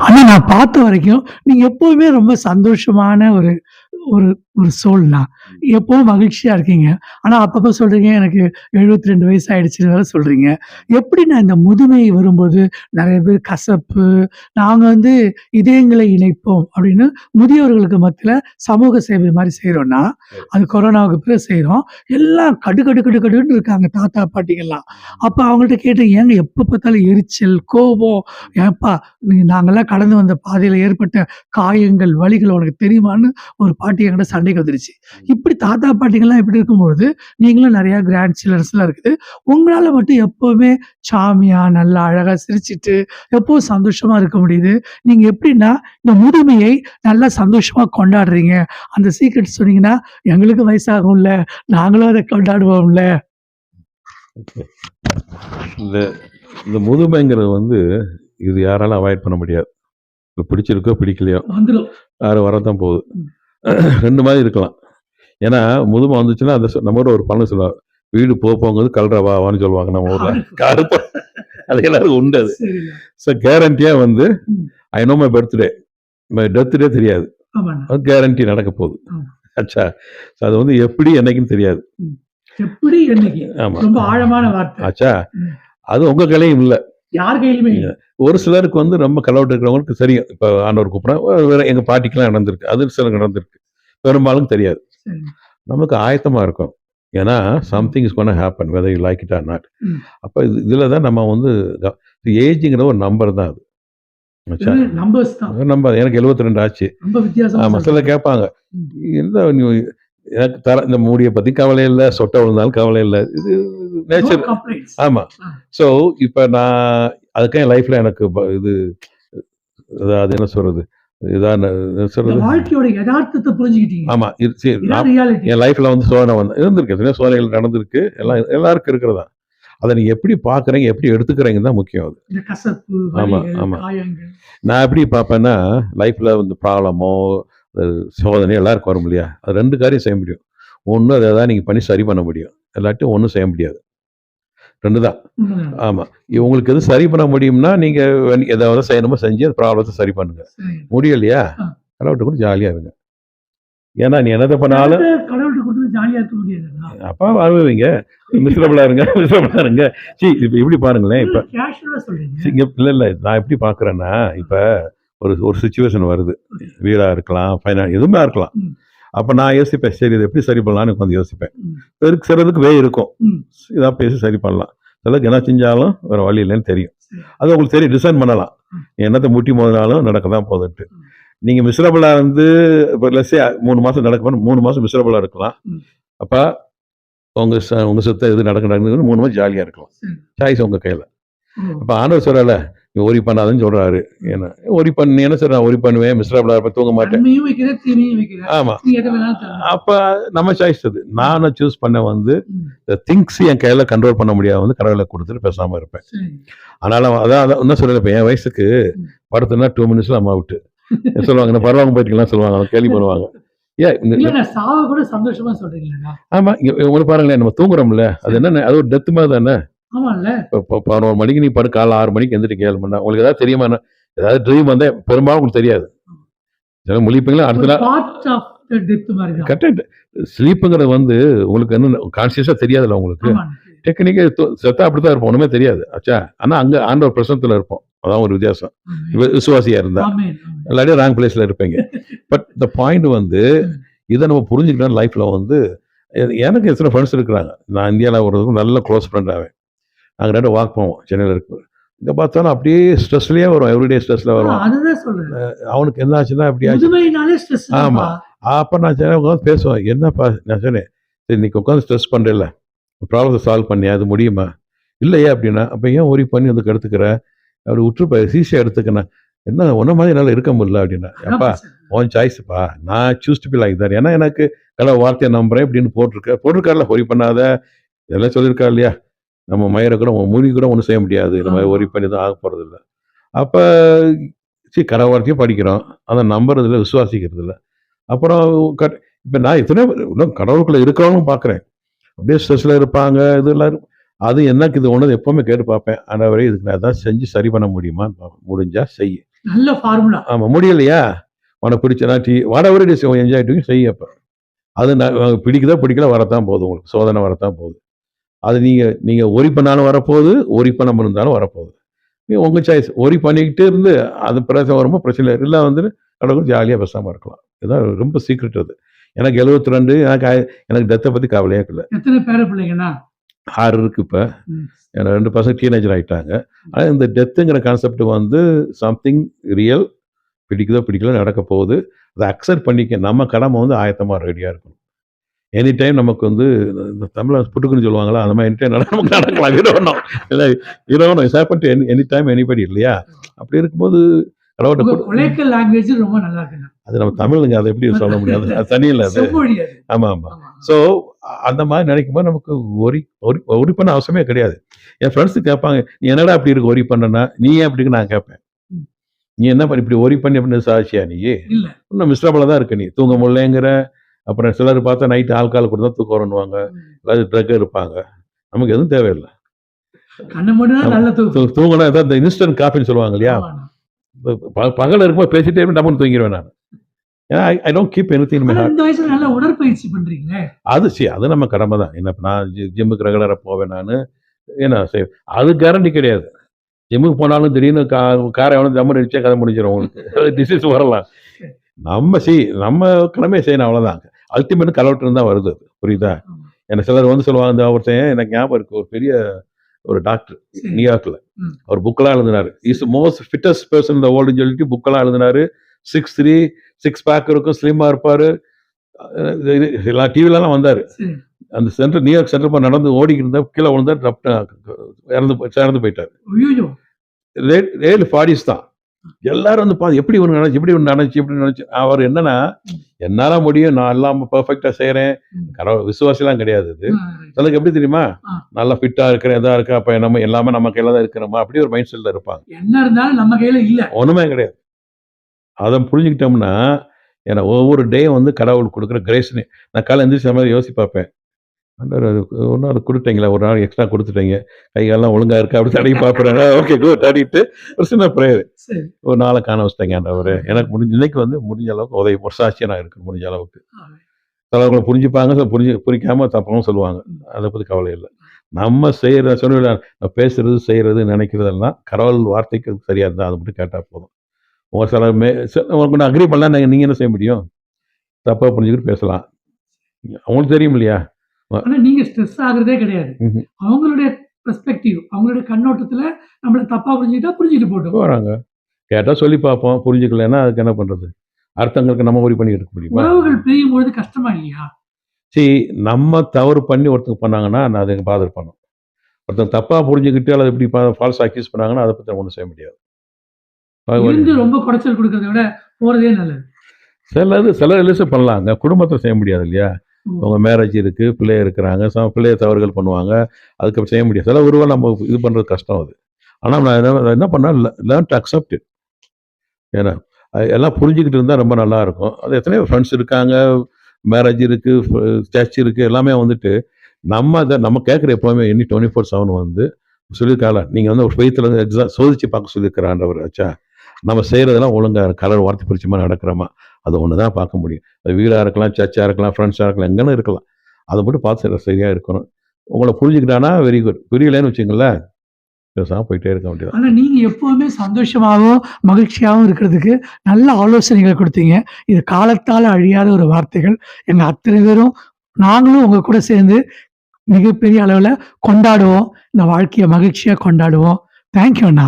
ஆனா நான் பார்த்த வரைக்கும் நீங்க எப்போவுமே ரொம்ப சந்தோஷமான ஒரு ஒரு ஒரு சோல்னா எப்பவும் மகிழ்ச்சியா இருக்கீங்க. ஆனா அப்பப்ப சொல்றீங்க எனக்கு 72 வயசு ஆயிடுச்சுன்னு வேற சொல்றீங்க. எப்படிண்ணா இந்த முதுமை வரும்போது நிறைய பேர் கசப்பு நாங்க வந்து இதயங்களை இணைப்போம் அப்படின்னு முதியோர்களுக்கு மத்தியில சமூக சேவை மாதிரி செய்றோம்னா அது கொரோனாவுக்கு பிறகு செய்றோம். எல்லாம் கடு கடு கடு கடுன்னு இருக்காங்க தாத்தா பாட்டிகள்லாம். அப்ப அவங்கள்ட்ட கேட்டேன் ஏங்க எப்ப பார்த்தாலும் எரிச்சல் கோபம் ஏப்பா நீ- நாங்கெல்லாம் கடந்து வந்த பாதையில ஏற்பட்ட காயங்கள் வலிகள் உனக்கு தெரியுமான்னு ஒரு பாட்டி என்கிட்ட சண்டைக்கு வந்துருச்சு. இப்படி தாத்தா பாட்டிகள்லாம் இப்படி இருக்கும்பொழுது நீங்களும் நிறைய கிராண்ட் சில்ட்ரன்ஸ்லாம் இருக்குது. உங்களால மட்டும் எப்பவுமே சாமியா நல்லா அழகா சிரிச்சிட்டு எப்பவும் சந்தோஷமா இருக்க முடியுது? நீங்க எப்படின்னா இந்த முதுமையை நல்லா சந்தோஷமா கொண்டாடுறீங்க. அந்த சீக்ரெட் சொன்னீங்கன்னா எங்களுக்கு வயசாகும்ல. நாங்களும் அதை கொண்டாடுவோம்ல. இந்த இந்த முதுமைங்கிறது வந்து இது யாராலும் அவாய்ட் பண்ண முடியாது. பிடிச்சிருக்கோ பிடிக்கலையோ வந்துடும் யாரும் வரதான் போகுது. ரெண்டு மாதிரி இருக்கலாம். ஏன்னா முதுமை வந்துச்சுன்னா அந்த நம்ம ஒரு பழம் சொல்லுவாங்க. வீடு போங்கிறது கல்றவாவான்னு சொல்லுவாங்க நம்ம ஊர்ல. கருப்பு. அது எல்லாருக்கும் உண்டு அது. ஸோ கேரண்டியா வந்து. I know my birthday my deathday தெரியாது. அது கேரண்டி நடக்க போகுது. அச்சா. So அது வந்து எப்படி என்னைக்குன்னு தெரியாது. எப்படி என்னைக்கு? ஆமா. ரொம்ப ஆழமான வார்த்தை. ஆச்சா. அது உங்க கையிலையும் இல்லை. யார் கையிலுமே இல்லை. ஒரு சிலருக்கு வந்து ரொம்ப கலவட்டு இருக்கிறவங்களுக்கு தெரியும் இப்போ ஆண்டவர் கூப்பிட்றேன் வேற எங்க பாட்டிக்கெல்லாம் நடந்திருக்கு. அது சிலருக்கு நடந்திருக்கு. பெரும்பாலும் தெரியாது. நமக்கு ஆயத்தமா இருக்கும் ஏன்னா something is gonna happen whether you like it or not. அப்போ இது இதில் தான் நம்ம வந்து ஏஜுங்கிற ஒரு நம்பர் தான் அது. நம்பர் எனக்கு 72 ரெண்டு ஆச்சு. ரொம்ப வித்தியாசமா ஆமா சில. கேட்பாங்க. என்ன எனக்கு தர இந்த மூடியை பத்தி கவலை இல்லை சொட்டை விழுந்தாலும் கவலை இல்லை. இது நேச்சர் complaints. ஆமா. ஆ. ஸோ இப்போ நான் அதுக்காக என் லைஃப்ல எனக்கு இது அதாவது என்ன சொல்றது? இதான் சொல்றது? ஆமா. என் லைஃப்ல வந்து சோதனை வந்து இருந்திருக்கு. எத்தனையோ சோதனைகள் நடந்திருக்கு. எல்லாம் எல்லாருக்கும் இருக்கிறதா. அதை நீங்க எப்படி பாக்குறீங்க எப்படி எடுத்துக்கிறீங்க தான் முக்கியம் அது. ஆமா, ஆமா. நான் எப்படி பார்ப்பேன்னா லைஃப்ல வந்து ப்ராப்ளமோ சோதனை எல்லாருக்கும் வரும் இல்லையா? அது ரெண்டு காரியம் செய்ய முடியும். ஒன்று அதை தான் நீங்கள் பண்ணி சரி பண்ண முடியும். எல்லாட்டையும் ஒன்றும் செய்ய முடியாது. ரெண்டு தான். ஆமாம் உங்களுக்கு எது சரி பண்ண முடியும்னா நீங்கள் எதாவது செய்யணுமோ செஞ்சு அந்த ப்ராப்ளத்தை சரி பண்ணுங்க. முடியலையா. கடவுள்கிட்ட கூட ஜாலியாக இருங்க. ஏன்னா நீ என்னதை பண்ணாலும். அப்பா அனுபவிங்க மிஸ்ரபிளா இருங்க மிஸ்ரபிளா இருங்க. சி இப்போ இப்படி பாருங்களேன். இப்போ இல்லை இல்லை நான் எப்படி பார்க்குறேன்னா இப்போ ஒரு ஒரு சுச்சுவேஷன் வருது வீடா இருக்கலாம் ஃபைனான்ஸ் எதுவுமே இருக்கலாம். அப்போ நான் யோசிப்பேன் சரி இதை எப்படி சரி பண்ணலாம்னு உட்காந்து யோசிப்பேன். சிலருக்கு சிலருக்கு வே இருக்கும். இதாக பேசி சரி பண்ணலாம் சிலருக்கு என்ன செஞ்சாலும் வேறு வழி இல்லைன்னு தெரியும். அது உங்களுக்கு தெரியும் டிசைன் பண்ணலாம் என்னத்தை முட்டி மோதினாலும் நடக்க தான் போகுதுன்ட்டு ம். நீங்கள் மிஸ்ரபிளாக இருந்து இப்போ லட்சே மூணு மாதம் நடக்க மூணு மாதம் மிஸ்ரபிளாக இருக்கலாம். அப்போ உங்கள் ச உங்கள் சுத்த எது நடக்க நடக்குதுன்னு மூணு மாதம் ஜாலியாக இருக்கலாம். சாய்ஸ் உங்கள் கையில். இப்போ ஆண்டவர் சொல்லல நீ ஒரி பண்ணாதுன்னு சொல்றாரு. என்ன? ஒரி பண்ணி என்ன சார் நான் ஒரி பண்ணுவேன் மிஸ்ரபிளா இருப்பேன் தூங்க மாட்டேன். ஆமா. அப்ப நம்ம சாய்ஸ் அது. நானும் சூஸ் பண்ண வந்து. இந்த திங்ஸ் என் கையில கண்ட்ரோல் பண்ண முடியாது வந்து கடவுளை கொடுத்துட்டு பேசாம இருப்பேன். அதனால அதான் அதான் இன்னும் சொல்லல என் வயசுக்கு. படுத்துனா டூ மினிட்ஸ்ல அம்மா அவுட்டு சொல்லுவாங்க? இந்த பரவாங்க போயிட்டுலாம் சொல்லுவாங்க கேள்வி பண்ணுவாங்க. நான் ஆமா உங்களுக்கு பாருங்களேன் நம்ம தூங்குறோம்ல அது என்ன அது ஒரு டெத் மாதிரி தானே? இப்போ பதினோரு மணிக்கு நீ படு காலை ஆறு மணிக்கு எந்திரிக்க ஏழு மணி. உங்களுக்கு ஏதாவது தெரியுமா? ஏதாவது ட்ரீம் வந்தே பெரும்பாலும் உங்களுக்கு தெரியாது. சில முழிப்பீங்களா அடுத்த நாள் பார்ட் ஆஃப் த டெத் மாதிரி தான் கரெக்ட் ஸ்லீப்புங்கிறது வந்து உங்களுக்கு என்ன கான்சியஸா தெரியாதுல்ல உங்களுக்கு. டெக்னிக்கே செத்தா அப்படித்தான் இருப்போம். ஒண்ணுமே தெரியாது. ஆச்சா ஆனா அங்க ஆண்டவர் பிரசனத்துல இருப்போம். அதான் ஒரு வித்தியாசம். இவ- விசுவாசியா இருந்தா. எல்லாரையும் ராங் பிளேஸ்ல இருப்பீங்க. பட் இந்த பாயிண்ட் வந்து இதை நம்ம புரிஞ்சுக்கிட்டோம் லைஃப்ல வந்து எனக்கு எத்தனை ஃப்ரெண்ட்ஸ் இருக்கிறாங்க. நான் இந்தியாவில் ஒரு நல்ல க்ளோஸ் ஃப்ரெண்ட் ஆவேன். நாங்கள் ரெண்டு வாக் போவோம் சென்னையில் இருக்கு. இங்கே பார்த்தாலும் அப்படியே ஸ்ட்ரெஸ்லயே வரும் எவ்ரிடே ஸ்ட்ரெஸ்ல வரும். அவனுக்கு என்ன ஆச்சுன்னா அப்படி ஆச்சு? முதுமையினாலே ஸ்ட்ரெஸ் ஆமா. அப்போ நான் சரி உட்காந்து பேசுவேன். என்னப்பா நான் சொன்னேன் சரி இன்னைக்கு உட்காந்து ஸ்ட்ரெஸ் பண்ணுறல ப்ராப்ளத்தை சால்வ் பண்ணியா? அது முடியுமா? இல்லையே அப்படின்னா அப்போ ஏன் ஒரி பண்ணி அதுக்கு எடுத்துக்கிற அப்படி விட்டுருப்பா ஈஸியாக எடுத்துக்கணும். என்ன ஒன்றை மாதிரி என்னால் இருக்க முடியல அப்படின்னா அப்பா உன் சாய்ஸ்ப்பா நான் சூஸ் டு பி லைக் தான் ஏன்னா எனக்கு கல வார்த்தையை நம்புறேன் அப்படின்னு போட்டிருக்க போட்டிருக்காருல ஒரி பண்ணாத. இதெல்லாம் சொல்லியிருக்கா இல்லையா? நம்ம மயிரை கூட மூடி கூட ஒன்றும் செய்ய முடியாது நம்ம. ஒரி பண்ணி தான் ஆக போகிறது இல்லை அப்போ சரி கட வார்த்தையும் படிக்கிறோம் அதை நம்புறது இல்லை விசுவாசிக்கிறது இல்லை அப்புறம் கட் இப்போ நான் எத்தனையோ இன்னும் கடவுளுக்குள்ள இருக்கிறவங்களும் பார்க்குறேன் அப்படியே ஸ்ட்ரெஸ்ஸில் இருப்பாங்க இதெல்லாம் இரு- அது எனக்கு இது ஒன்று எப்பவுமே கேட்டு பார்ப்பேன் ஆனால் வரை இதுக்கு நான் எதாவது செஞ்சு சரி பண்ண முடியுமா முடிஞ்சா செய் நல்ல ஃபார்முலா ஆமா முடியலையா உனக்கு பிடிச்சனா டீ வாடவர் என்ஜாய் டு செய்ய அப்ப அது நான் பிடிக்குதா பிடிக்கல வரத்தான் போகுது உங்களுக்கு சோதனை வரத்தான் போகுது அது நீங்க நீங்க ஒரி பண்ணாலும் வரப்போகுது ஒரி பண்ணாம இருந்தாலும் வரப்போகுது. நீ உங்க சாய்ஸ் ஒரி பண்ணிக்கிட்டே இருந்து அது பிரச்சனை வரும்போது பிரச்சனை இல்லை. வந்து கடவுள் ஜாலியாக பேசாமல் இருக்கலாம். இதுதான் ரொம்ப சீக்ரெட் அது. எனக்கு 72 ரெண்டு எனக்கு எனக்கு டெத்தை பற்றி கவலையே இல்லை. எத்தனை பேர பிள்ளைங்கண்ணா ஆறு இருக்கு இப்போ. எனக்கு ரெண்டு பசங்க டீனேஜர் ஆகிட்டாங்க ஆனால் இந்த டெத்துங்கிற கான்செப்ட் வந்து சம்திங் ரியல் பிடிக்குதோ பிடிக்கல நடக்க போகுது. அதை அக்செப்ட் பண்ணிக்க நம்ம கடமை வந்து ஆயத்தமாக ரெடியாக இருக்கணும். எனி டைம் நமக்கு வந்து இந்த தமிழ் புட்டுக்குன்னு சொல்லுவாங்களா அந்த மாதிரி எனி டைம் நமக்கு நடக்கலாம் விரோணம் இல்லை விரோணம் is happen to any any time anybody இல்லையா? அப்படி இருக்கும்போது கொலைக்கல் லாங்குவேஜ் ரொம்ப நல்லா இருக்குண்ணா அது நம்ம தமிழுங்க அதை எப்படி சொல்ல முடியாது. அது தனி இல்லை அது. ஆமாம் ஆமாம் ஆமா. ஸோ அந்த மாதிரி நினைக்கும் போது நமக்கு ஒரி ஒரி ஒரி பண்ண அவசியமே கிடையாது. என் ஃப்ரெண்ட்ஸு கேட்பாங்க நீ என்னடா அப்படி இருக்கு ஒரி பண்ணனா நீ ஏன் அப்படி இருக்கு? நான் கேட்பேன். நீ என்ன பண்ணி இப்படி ஒரி பண்ணி அப்படின்னு சாட்சியா நீ? இன்னும் மிஸ்டபிளாக தான் இருக்க நீ. தூங்க முடியலங்கிற அப்புறம் சிலர் பார்த்தா நைட்டு ஆல்கால் கொடுத்தா தூக்கம் வரணுவாங்க அதாவது ட்ரக் இருப்பாங்க. நமக்கு எதுவும் தேவையில்லை. தூங்கினா ஏதாவது இந்த இன்ஸ்டன்ட் காஃபின்னு சொல்லுவாங்க இல்லையா? பகல் இருக்கும்போது பேசிட்டே டம்னு தூங்கிடுவேன் நான். ஏன்னா I don't keep any thing நல்ல உடற்பயிற்சி பண்றீங்களே? அது சரி அது நம்ம கடமை தான். என்ன நான் ஜிம்முக்கு ரெகுலராக போவேன் நான். என்ன சரி அது கேரண்டி கிடையாது. ஜிம்முக்கு போனாலும் திடீர்னு கா காரை எவனும் ஜம்மு அடிச்சா கதை முடிஞ்சிடும் உங்களுக்கு. டிசீஸ் வரலாம். நம்ம செய் நம்ம கடமையை செய்யணும் அவ்வளோதான் அல்டிமேட் கலவட்டம் தான் வருது அது. புரியுதா. என்ன சிலர் வந்து சொல்லுவாங்க இந்த ஒருத்தன் எனக்கு ஞாபகம் இருக்கு ஒரு பெரிய ஒரு டாக்டர். நியூயார்க்கில். அவர் புக்கெல்லாம் எழுதினாரு. இஸ் மோஸ்ட் ஃபிட்டஸ்ட் பர்சன் இந்த வேர்ல்டுன்னு சொல்லிட்டு புக்கெல்லாம் எழுதினாரு. சிக்ஸ் த்ரீ சிக்ஸ் பேக் இருக்கும் ஸ்லிம்மாக இருப்பார். எல்லா டிவிலலாம் வந்தார். அந்த சென்டர் நியூயார்க் சென்டர் போய் நடந்து ஓடிக்கிட்டு இருந்தா கீழே விழுந்தா டப்னு இறந்து சேர்ந்து போயிட்டார். ஏழு ஃபாரிஸ் தான். எல்லாரும் வந்து பாது எப்படி ஒன்று நினைச்சு எப்படி ஒன்று நினைச்சு எப்படி நினைச்சு அவர் என்னன்னா என்னால முடியும். நான் எல்லாம் பெர்ஃபெக்டா செய்றேன். ம். கடவுள் விசுவாசிலாம் கிடையாது இது. சிலருக்கு எப்படி தெரியுமா. நல்லா ஃபிட்டா இருக்கிறேன் இதா இருக்கேன் அப்ப நம்ம எல்லாமே நம்ம கையில தான் இருக்கிறோமா? அப்படி ஒரு மைண்ட் செட்ல இருப்பாங்க. என்ன இருந்தாலும் நம்ம கையில இல்ல. ஒண்ணுமே கிடையாது. அதை புரிஞ்சுக்கிட்டோம்னா ஏன்னா ஒவ்வொரு டே வந்து கடவுள் கொடுக்குற கிரேஸ்னு நான் காலை எந்திரிச்ச மாதிரி யோசிச்சு பார்ப்பேன் ஆண்டவர் அது ஒரு நாள் கொடுத்தீங்களா ஒரு நாள் எக்ஸ்ட்ரா கொடுத்துட்டீங்க. கைகாலெல்லாம் ஒழுங்கா இருக்கா அப்படி தடவி பார்ப்பேன்? ஓகே குட் தடிட்டு ஒரு சின்ன ப்ரேயர். ஒரு நாளை காண வச்சிட்டேங்க ஆண்டவர் எனக்கு முடிஞ்ச இன்னைக்கு வந்து முடிஞ்ச அளவுக்கு உதவி ஒரு சாட்சியா நான் இருக்கு முடிஞ்ச அளவுக்கு. சிலவங்களை புரிஞ்சுப்பாங்க சில புரிஞ்சு புரிக்காம தப்பாவும் சொல்லுவாங்க. அதை பத்தி கவலை இல்லை. நம்ம செய்யற சொன்ன நான் பேசுறது செய்யறது நினைக்கிறதெல்லாம் கடவுள் வார்த்தைக்கு சரியா இருந்தா அதை மட்டும் கேட்டா போதும். உங்க சில மே உங்களுக்கு அக்ரி பண்ணலாம் நீங்க நீங்க என்ன செய்ய முடியும்? தப்பா புரிஞ்சுக்கிட்டு பேசலாம். அவங்களுக்கு தெரியும் இல்லையா? ஆனா நீங்க ஸ்ட்ரெஸ் ஆகுறதே கிடையாது. அவங்களுடைய பெர்ஸ்பெக்டிவ் அவங்களுடைய கண்ணோட்டத்துல நம்மள தப்பா புரிஞ்சுக்கிட்டா புரிஞ்சுட்டு போட்டோம். வராங்க கேட்டா சொல்லி பார்ப்போம் புரிஞ்சுக்கலைன்னா அதுக்கு என்ன பண்றது? அடுத்தவங்களுக்கு நம்ம உரி பண்ணி எடுக்க முடியுமா? உறவுகள் பிரியும் பொழுது கஷ்டமா இல்லையா? சரி நம்ம தவறு பண்ணி ஒருத்தங்க பண்ணாங்கன்னா நான் அதை பாதர் பண்ணும். ஒருத்தங்க தப்பா புரிஞ்சுக்கிட்டு அல்லது இப்படி ஃபால்ஸ் அக்யூஸ் பண்ணாங்கன்னா அதை பத்தி ஒன்றும் செய்ய முடியாது. இருந்து ரொம்ப குடைச்சல் கொடுக்கறத விட போறதே நல்லது. சிலது சில ரிலேஷன் பண்ணலாங்க. குடும்பத்தை செய்ய முடியாது இல்லையா? அவங்க மேரேஜ் இருக்குது பிள்ளைய இருக்கிறாங்க சம பிள்ளைய தவறுகள் பண்ணுவாங்க அதுக்கு செய்ய முடியாது. சில உருவாக நம்ம இது பண்ணுறது கஷ்டம் அது. ஆனால் நான் என்ன நான் என்ன பண்ணேன்? லேர்ன் டு அக்செப்ட் இட் ஏன்னா எல்லாம் புரிஞ்சுக்கிட்டு இருந்தால் ரொம்ப நல்லா இருக்கும். அது எத்தனையோ ஃப்ரெண்ட்ஸ் இருக்காங்க மேரேஜ் இருக்குது சர்ச் இருக்குது எல்லாமே வந்துட்டு நம்ம அதை நம்ம கேட்குற எப்போவுமே எனி டுவெண்ட்டி ஃபோர் செவன் வந்து சொல்லியிருக்காங்களா நீங்கள் வந்து ஒரு ஃபெய்த்தில் வந்து எக்ஸாம் சோதிச்சு பார்க்க சொல்லியிருக்கிறான்றவர் ஆச்சா நம்ம செய்கிறதெல்லாம் ஒழுங்காக கலர் வார்த்தை பிரிச்சமா நடக்கிறோமா? அது ஒன்று தான் பார்க்க முடியும். அது வீடாக இருக்கலாம் சர்ச்சாக இருக்கலாம் ஃப்ரெண்ட்ஸாக இருக்கலாம் எங்கேன்னு இருக்கலாம். அதை மட்டும் பார்த்து சரியாக இருக்கணும். உங்களை புரிஞ்சுக்கிட்டானா வெரி குட் புரியலன்னு வச்சுங்களேன் பேசாமல் போயிட்டே இருக்க வேண்டியது ஆனால் நீங்கள் எப்போவுமே சந்தோஷமாகவும் மகிழ்ச்சியாகவும் இருக்கிறதுக்கு நல்ல ஆலோசனைகள் கொடுத்தீங்க. இது காலத்தால் அழியாத ஒரு வார்த்தைகள். எங்கள் அத்தனை பேரும் நாங்களும் உங்கள் கூட சேர்ந்து மிகப்பெரிய அளவில் கொண்டாடுவோம். இந்த வாழ்க்கையை மகிழ்ச்சியாக கொண்டாடுவோம். தேங்க்யூ அண்ணா.